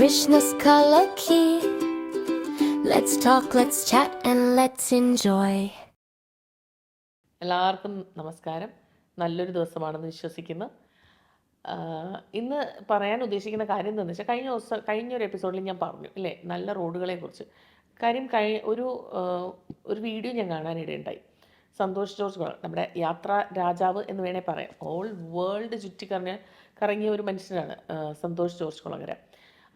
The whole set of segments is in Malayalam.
Krishna's color key. Let's talk, let's chat, and let's enjoy. എല്ലാവർക്കും നമസ്കാരം. നല്ലൊരു ദിവസമാണെന്ന് വിശ്വസിക്കുന്നു. ഇന്ന് പറയാൻ ഉദ്ദേശിക്കുന്ന കാര്യം എന്താണെന്ന് വെച്ചാൽ കഴിഞ്ഞ ദിവസം കഴിഞ്ഞൊരു എപ്പിസോഡിൽ ഞാൻ പറഞ്ഞു അല്ലേ? നല്ല റോഡുകളെ കുറിച്ച്. കാര്യം കഴി ഒരു ഒരു വീഡിയോ ഞാൻ കാണാനിടയുണ്ടായി. സന്തോഷ് ജോർജ് നമ്മുടെ യാത്രാ രാജാവ് എന്ന് വേണേൽ പറയാം. ഓൾ വേൾഡ് ചുറ്റിക്കറങ്ങ കറങ്ങിയ ഒരു മനുഷ്യനാണ് സന്തോഷ് ജോർജ് കുളങ്ങര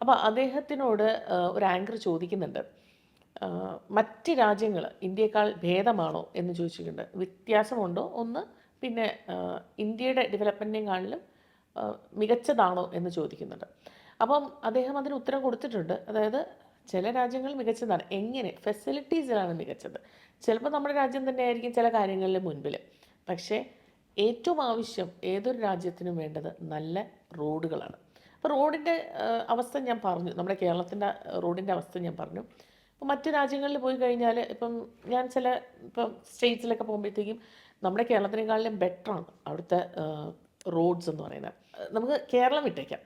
അപ്പോൾ അദ്ദേഹത്തിനോട് ഒരു ആങ്കർ ചോദിക്കുന്നുണ്ട്. മറ്റ് രാജ്യങ്ങൾ ഇന്ത്യയേക്കാൾ ഭേദമാണോ എന്ന് ചോദിച്ചിട്ടുണ്ട്. വ്യത്യാസമുണ്ടോ? ഒന്ന് പിന്നെ ഇന്ത്യയുടെ ഡെവലപ്മെന്റിനെക്കാളിലും മികച്ചതാണോ എന്ന് ചോദിക്കുന്നുണ്ട്. അപ്പം അദ്ദേഹം അതിന് ഉത്തരം കൊടുത്തിട്ടുണ്ട്. അതായത് ചില രാജ്യങ്ങൾ മികച്ചതാണ്. എങ്ങനെ? ഫെസിലിറ്റീസിലാണ് മികച്ചത്. ചിലപ്പോൾ നമ്മുടെ രാജ്യം തന്നെ ആയിരിക്കും ചില കാര്യങ്ങളിൽ മുൻപിൽ പക്ഷേ ഏറ്റവും ആവശ്യം ഏതൊരു രാജ്യത്തിനും വേണ്ടത് നല്ല റോഡുകളാണ്. അപ്പോൾ റോഡിന്റെ അവസ്ഥ ഞാൻ പറഞ്ഞു. നമ്മുടെ കേരളത്തിന്റെ റോഡിന്റെ അവസ്ഥ ഞാൻ പറഞ്ഞു. ഇപ്പം മറ്റു രാജ്യങ്ങളിൽ പോയി കഴിഞ്ഞാൽ ഇപ്പം ഞാൻ ചില ഇപ്പം സ്റ്റേറ്റ്സിലൊക്കെ പോകുമ്പോഴത്തേക്കും നമ്മുടെ കേരളത്തിനേക്കാളും ബെറ്ററാണ് അവിടുത്തെ റോഡ്സ് എന്ന് പറയുന്നത്. നമുക്ക് കേരളം വിട്ടേക്കാം.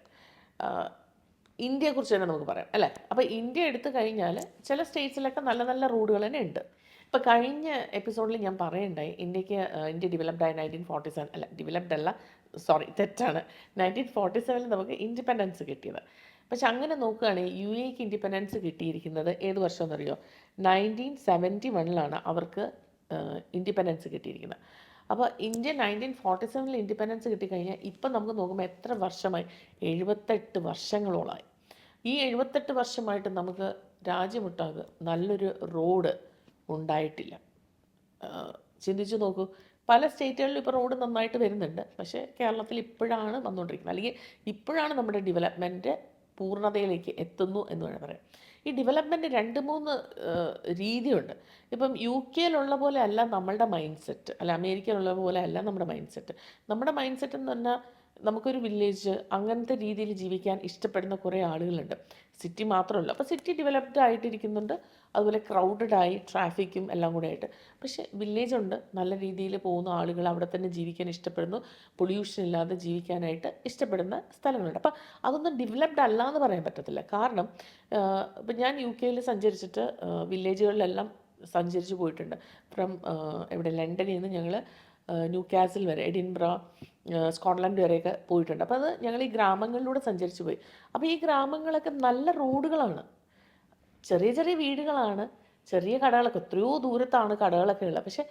ഇന്ത്യയെക്കുറിച്ച് തന്നെ നമുക്ക് പറയാം അല്ലേ? അപ്പോൾ ഇന്ത്യ എടുത്തു കഴിഞ്ഞാൽ ചില സ്റ്റേറ്റ്സിലൊക്കെ നല്ല നല്ല റോഡുകൾ തന്നെ ഉണ്ട്. ഇപ്പോൾ കഴിഞ്ഞ എപ്പിസോഡിൽ ഞാൻ പറയുണ്ടായി ഇന്ത്യയ്ക്ക് ഇന്ത്യ ഡെവലപ്ഡ് ആയി നയന്റീൻ ഫോർട്ടി സെവൻ അല്ല ഡെവലപ്ഡ് അല്ല സോറി തെറ്റാണ്. നയന്റീൻ ഫോർട്ടി സെവനിൽ നമുക്ക് ഇൻഡിപെൻഡൻസ് കിട്ടിയത്. പക്ഷെ അങ്ങനെ നോക്കുകയാണെങ്കിൽ യു എക്ക് ഇൻഡിപെൻഡൻസ് കിട്ടിയിരിക്കുന്നത് ഏത് വർഷം എന്നറിയോ നയന്റീൻ സെവന്റി വണ്ണിലാണ് അവർക്ക് ഇൻഡിപെൻഡൻസ് കിട്ടിയിരിക്കുന്നത്. അപ്പോൾ ഇന്ത്യ നയന്റീൻ ഫോർട്ടി സെവനിൽ ഇൻഡിപെൻഡൻസ് കിട്ടിക്കഴിഞ്ഞാൽ ഇപ്പം നമുക്ക് നോക്കുമ്പോൾ എത്ര വർഷമായി? എഴുപത്തെട്ട് വർഷങ്ങളോളമായി. ഈ എഴുപത്തെട്ട് വർഷമായിട്ട് നമുക്ക് രാജ്യമൊട്ടാകെ നല്ലൊരു റോഡ് ഉണ്ടായിട്ടില്ല. ചിന്തിച്ചു നോക്കൂ. പല സ്റ്റേറ്റുകളിലും ഇപ്പോൾ റോഡ് നന്നായിട്ട് വരുന്നുണ്ട്. പക്ഷേ കേരളത്തിൽ ഇപ്പോഴാണ് വന്നുകൊണ്ടിരിക്കുന്നത്. അല്ലെങ്കിൽ ഇപ്പോഴാണ് നമ്മുടെ ഡെവലപ്മെന്റ് പൂർണതയിലേക്ക് എത്തുന്നു എന്ന് വേണം പറയാം. ഈ ഡെവലപ്മെന്റ് രണ്ട് മൂന്ന് രീതിയുണ്ട്. ഇപ്പം യു കെയിലുള്ള പോലെ അല്ല നമ്മളുടെ മൈൻഡ് സെറ്റ് അല്ല അമേരിക്കയിലുള്ള പോലെ അല്ല നമ്മുടെ മൈൻഡ് സെറ്റ് നമ്മുടെ മൈൻഡ് സെറ്റ് എന്ന് പറഞ്ഞാൽ നമുക്കൊരു വില്ലേജ് അങ്ങനത്തെ രീതിയിൽ ജീവിക്കാൻ ഇഷ്ടപ്പെടുന്ന കുറേ ആളുകളുണ്ട്. സിറ്റി മാത്രമല്ല. അപ്പോൾ സിറ്റി ഡെവലപ്ഡ് ആയിട്ടിരിക്കുന്നുണ്ട്. അതുപോലെ ക്രൗഡഡ് ആയി ട്രാഫിക്കും എല്ലാം കൂടെ ആയിട്ട്. പക്ഷേ വില്ലേജ് ഉണ്ട്. നല്ല രീതിയിൽ പോകുന്ന ആളുകൾ അവിടെ തന്നെ ജീവിക്കാൻ ഇഷ്ടപ്പെടുന്നു. പൊല്യൂഷൻ ഇല്ലാതെ ജീവിക്കാനായിട്ട് ഇഷ്ടപ്പെടുന്ന സ്ഥലങ്ങളുണ്ട്. അപ്പം അതൊന്നും ഡെവലപ്ഡ് അല്ല എന്ന് പറയാൻ പറ്റത്തില്ല. കാരണം ഇപ്പം ഞാൻ യു കെയിൽ സഞ്ചരിച്ചിട്ട് വില്ലേജുകളിലെല്ലാം സഞ്ചരിച്ച് പോയിട്ടുണ്ട്. ഫ്രം ഇവിടെ ലണ്ടനിൽ നിന്ന് ഞങ്ങൾ ന്യൂ കാസിൽ വരെ എഡിൻബ്ര സ്കോട്ട്ലൻഡ് വരെയൊക്കെ പോയിട്ടുണ്ട്. അപ്പോൾ അത് ഞങ്ങൾ ഈ ഗ്രാമങ്ങളിലൂടെ സഞ്ചരിച്ചു പോയി. അപ്പോൾ ഈ ഗ്രാമങ്ങളൊക്കെ നല്ല റോഡുകളാണ്. ചെറിയ ചെറിയ വീടുകളാണ്. ചെറിയ കടകളൊക്കെ എത്രയോ ദൂരത്താണ് കടകളൊക്കെ ഉള്ളത്. പക്ഷേ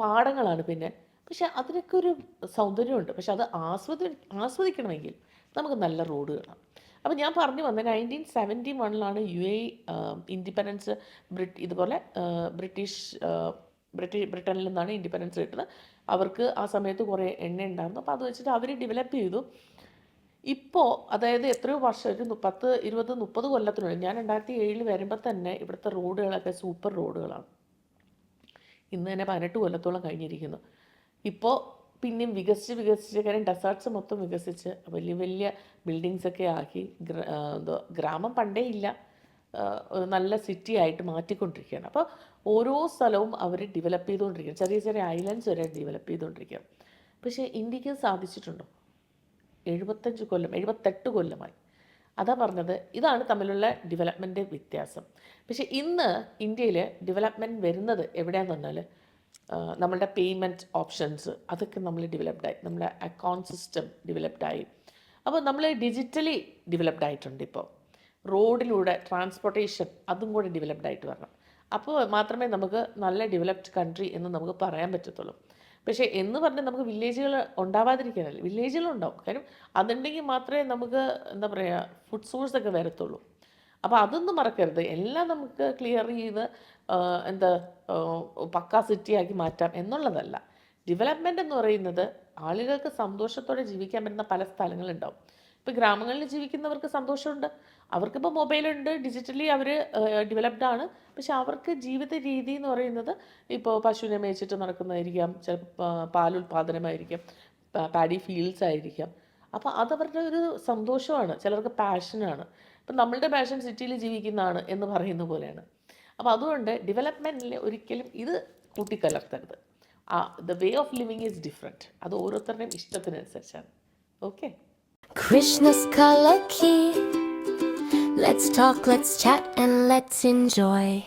പാടങ്ങളാണ് പിന്നെ. പക്ഷെ അതിനൊക്കെ ഒരു സൗന്ദര്യമുണ്ട്. പക്ഷെ അത് ആസ്വദി ആസ്വദിക്കണമെങ്കിൽ നമുക്ക് നല്ല റോഡ് കാണാം. അപ്പോൾ ഞാൻ പറഞ്ഞു വന്നത് നയന്റീൻ സെവന്റി വണ്ണിലാണ് യു എ ഇൻഡിപെൻഡൻസ് ബ്രിട്ട് ഇതുപോലെ ബ്രിട്ടീഷ് ബ്രിട്ടീഷ് ബ്രിട്ടനിൽ നിന്നാണ് ഇൻഡിപെൻഡൻസ് കിട്ടുന്നത്. അവർക്ക് ആ സമയത്ത് കുറേ എണ്ണ ഉണ്ടായിരുന്നു അപ്പോൾ അത് വെച്ചിട്ട് അവർ ഡെവലപ്പ് ചെയ്തു. ഇപ്പോൾ അതായത് എത്രയോ വർഷം ഒരു പത്ത് ഇരുപത് മുപ്പത് കൊല്ലത്തിനുള്ളിൽ ഞാൻ രണ്ടായിരത്തി ഏഴിൽ വരുമ്പോൾ തന്നെ ഇവിടുത്തെ റോഡുകളൊക്കെ സൂപ്പർ റോഡുകളാണ്. ഇന്ന് തന്നെ പതിനെട്ട് കൊല്ലത്തോളം കഴിഞ്ഞിരിക്കുന്നു. ഇപ്പോൾ പിന്നെയും വികസിച്ച് വികസിച്ച് കാര്യം ഡെസേർട്ട്സ് മൊത്തം വികസിച്ച് വലിയ വലിയ ബിൽഡിങ്സൊക്കെ ആക്കി. ഗ്രാമം പണ്ടേ ഇല്ല. ഒരു നല്ല സിറ്റി ആയിട്ട് മാറ്റിക്കൊണ്ടിരിക്കുകയാണ്. അപ്പോൾ ഓരോ സ്ഥലവും അവർ ഡെവലപ്പ് ചെയ്തുകൊണ്ടിരിക്കുകയാണ്. ചെറിയ ചെറിയ ഐലൻഡ്സ് വരെ ഡെവലപ്പ് ചെയ്തുകൊണ്ടിരിക്കുകയാണ്. പക്ഷേ ഇന്ത്യയ്ക്ക് സാധിച്ചിട്ടുണ്ടോ? എഴുപത്തഞ്ച് കൊല്ലം എഴുപത്തെട്ട് കൊല്ലമായി. അതാ പറഞ്ഞത് ഇതാണ് തമ്മിലുള്ള ഡെവലപ്മെന്റ് വ്യത്യാസം. പക്ഷേ ഇന്ന് ഇന്ത്യയിൽ ഡെവലപ്മെന്റ് വരുന്നത് എവിടെയാന്ന് പറഞ്ഞാൽ നമ്മളുടെ പേയ്മെന്റ് ഓപ്ഷൻസ് അതൊക്കെ നമ്മൾ ഡെവലപ്ഡായി നമ്മുടെ അക്കൗണ്ട് സിസ്റ്റം ഡെവലപ്ഡായി അപ്പോൾ നമ്മൾ ഡിജിറ്റലി ഡെവലപ്ഡ് ആയിട്ടുണ്ട് ഇപ്പോൾ റോഡിലൂടെ ട്രാൻസ്പോർട്ടേഷൻ അതും കൂടി ഡെവലപ്ഡ് ആയിട്ട് വരണം. അപ്പോൾ മാത്രമേ നമുക്ക് നല്ല ഡെവലപ്ഡ് കൺട്രി എന്ന് നമുക്ക് പറയാൻ പറ്റത്തുള്ളൂ. പക്ഷേ എന്ന് പറഞ്ഞാൽ നമുക്ക് വില്ലേജുകൾ ഉണ്ടാവാതിരിക്കാനല്ല? വില്ലേജുകളുണ്ടാവും കാര്യം അതുണ്ടെങ്കിൽ മാത്രമേ നമുക്ക് എന്താ പറയുക ഫുഡ് സോഴ്സ് ഒക്കെ വരത്തുള്ളൂ. അപ്പോൾ അതൊന്നും മറക്കരുത്. എല്ലാം നമുക്ക് ക്ലിയർ ചെയ്ത് എന്താ പക്കാ സിറ്റിയാക്കി മാറ്റാം എന്നുള്ളതല്ല. ഡെവലപ്മെന്റ് എന്ന് പറയുന്നത് ആളുകൾക്ക് സന്തോഷത്തോടെ ജീവിക്കാൻ പറ്റുന്ന പല സ്ഥലങ്ങളുണ്ടാവും. ഇപ്പോൾ ഗ്രാമങ്ങളിൽ ജീവിക്കുന്നവർക്ക് സന്തോഷമുണ്ട്. അവർക്കിപ്പോൾ മൊബൈലുണ്ട് ഡിജിറ്റലി അവർ ഡെവലപ്ഡ് ആണ്. പക്ഷെ അവർക്ക് ജീവിത രീതി എന്ന് പറയുന്നത് ഇപ്പോൾ പശുവിനെ മേച്ചിട്ട് നടക്കുന്നതായിരിക്കാം ചിലപ്പോൾ പാലുൽപാദനമായിരിക്കാം പാഡി ഫീൽഡ്സ് ആയിരിക്കാം. അപ്പോൾ അതവരുടെ ഒരു സന്തോഷമാണ് ചിലർക്ക് പാഷനാണ് ഇപ്പം നമ്മളുടെ പാഷൻ സിറ്റിയിൽ ജീവിക്കുന്നതാണ് എന്ന് പറയുന്ന പോലെയാണ്. അപ്പോൾ അതുകൊണ്ട് ഡെവലപ്മെന്റിൽ ഒരിക്കലും ഇത് കൂട്ടിക്കലർത്തരുത്. The way of living is different അത് ഓരോരുത്തരുടെയും ഇഷ്ടത്തിനനുസരിച്ചാണ്. Okay Krishna's color key. Let's talk, let's chat, and let's enjoy.